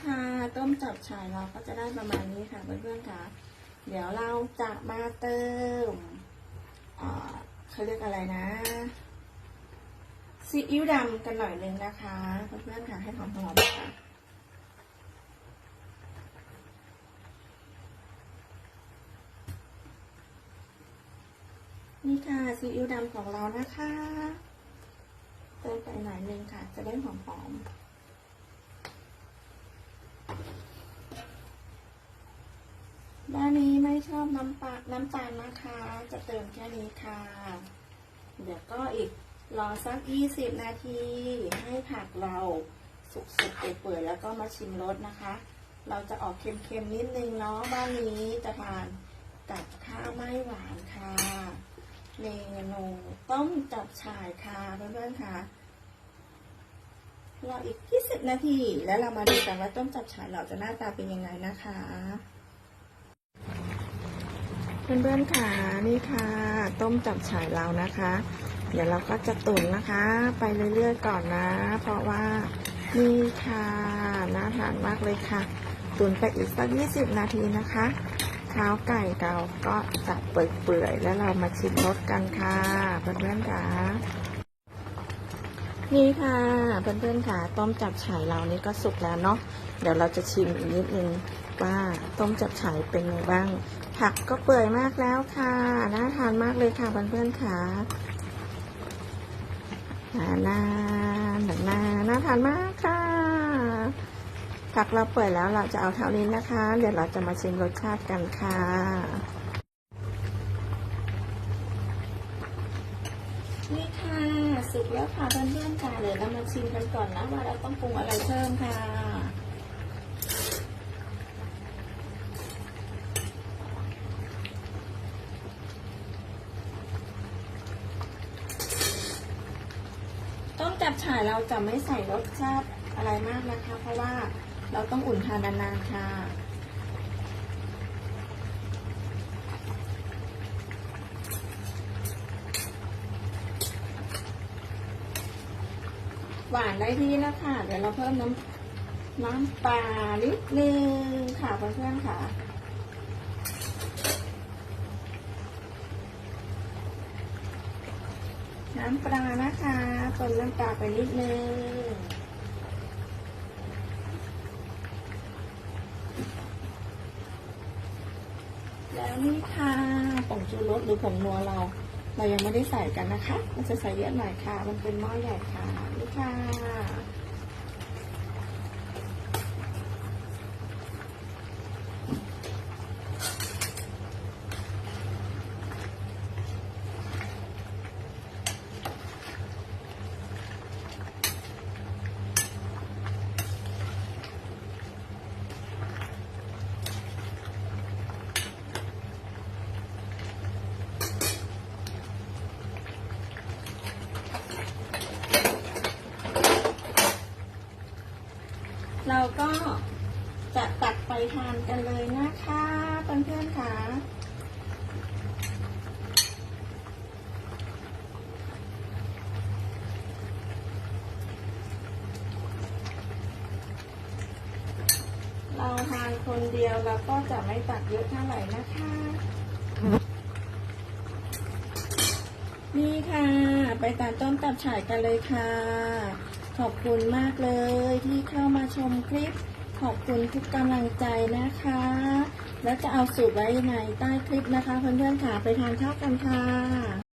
ค่ะ ต้มจับฉ่ายเราก็จะได้ประมาณนี้ค่ะเพื่อนๆค่ะ เดี๋ยวเราจะมาเติมเขาเรียกอะไรนะซีอิ๊วดำกันหน่อยนึงนะคะเพื่อนๆค่ะให้หอมๆค่ะนี่ค่ะซีอิ๊วดำของเรานะคะ เติมไปหน่อยนึงค่ะ จะได้หอมๆด้านนี้ไม่ ชอบน้ำปลาน้ำตาลนะคะ จะเติมแค่นี้ค่ะ เดี๋ยวก็อีกรอสัก 20 นาที ให้ผักเราสุกๆเปื่อยๆแล้วก็มาชิมรสนะคะ เราจะออกเค็มๆนิดนึงเนาะบ้านนี้จะทานกับข้าวไม่หวานค่ะเมนูต้มจับฉ่ายค่ะเพื่อนๆค่ะรออีก 20 นาที แล้วเรามาดูกันว่าต้มจับฉ่ายเราจะหน้าตาเป็นยังไงนะคะ เพื่อนๆค่ะนี่ค่ะ ต้มจับฉ่ายเรานะคะ เดี๋ยวเราก็จะตุ๋นนะคะ ไปเรื่อยๆก่อนนะ เพราะว่านี่ค่ะน่าทานมากเลยค่ะ ตุ๋นไปอีกสัก 20 นาทีนะคะเท้าไก่เราก็จะเปื่อยๆแล้วเรามาชิมรสกันค่ะเพื่อนๆค่ะนี่ค่ะเพื่อนๆค่ะ ต้มจับฉ่ายเรานี่ก็สุกแล้วเนาะเดี๋ยวเราจะชิมอีกนิดนึงว่าต้มจับฉ่ายเป็นไงบ้าง ผักก็เปื่อยมากแล้วค่ะ น่าทานมากเลยค่ะเพื่อนๆค่ะน่าน่าน่าน่าทานมากค่ะ ผักเราเปื่อยแล้วเราจะเอาเท่านี้นะคะ เดี๋ยวเราจะมาชิมรสชาติกันค่ะนี่ค่ะสุกแล้วค่ะเพื่อนๆค่ะเดี๋ยวเรามาชิมกันก่อนนะว่าเราต้องปรุงอะไรเพิ่มค่ะ ต้มจับฉ่ายเราจะไม่ใส่รสชาติอะไรมากนะคะ เพราะว่าเราต้องอุ่นทานนานๆค่ะ หวานได้ที่แล้วค่ะ เดี๋ยวเราเพิ่มน้ำน้ำปลานิดนึงค่ะเพื่อนๆค่ะ น้ำปลานะคะเติมน้ำปลาไปนิดนึงแล้วนี่ค่ะผงชูรสหรือผงนัวเรา เรายังไม่ได้ใส่กันนะคะ มันจะใส่เยอะหน่อยค่ะ มันเป็นหม้อใหญ่ค่ะนี่ค่ะ เราก็จะตักไปทานกันเลยนะคะเพื่อนๆค่ะเราทานคนเดียวเราก็จะไม่ตักเยอะเท่าไหร่นะคะ นี่ค่ะ ไปตามต้มตับฉ่ายกันเลยค่ะ ขอบคุณมากเลยที่เข้ามาชมคลิป ขอบคุณทุกกำลังใจนะคะ แล้วจะเอาสูตรไว้ในใต้คลิปนะคะเพื่อนๆค่ะไปทานข้าวกันค่ะ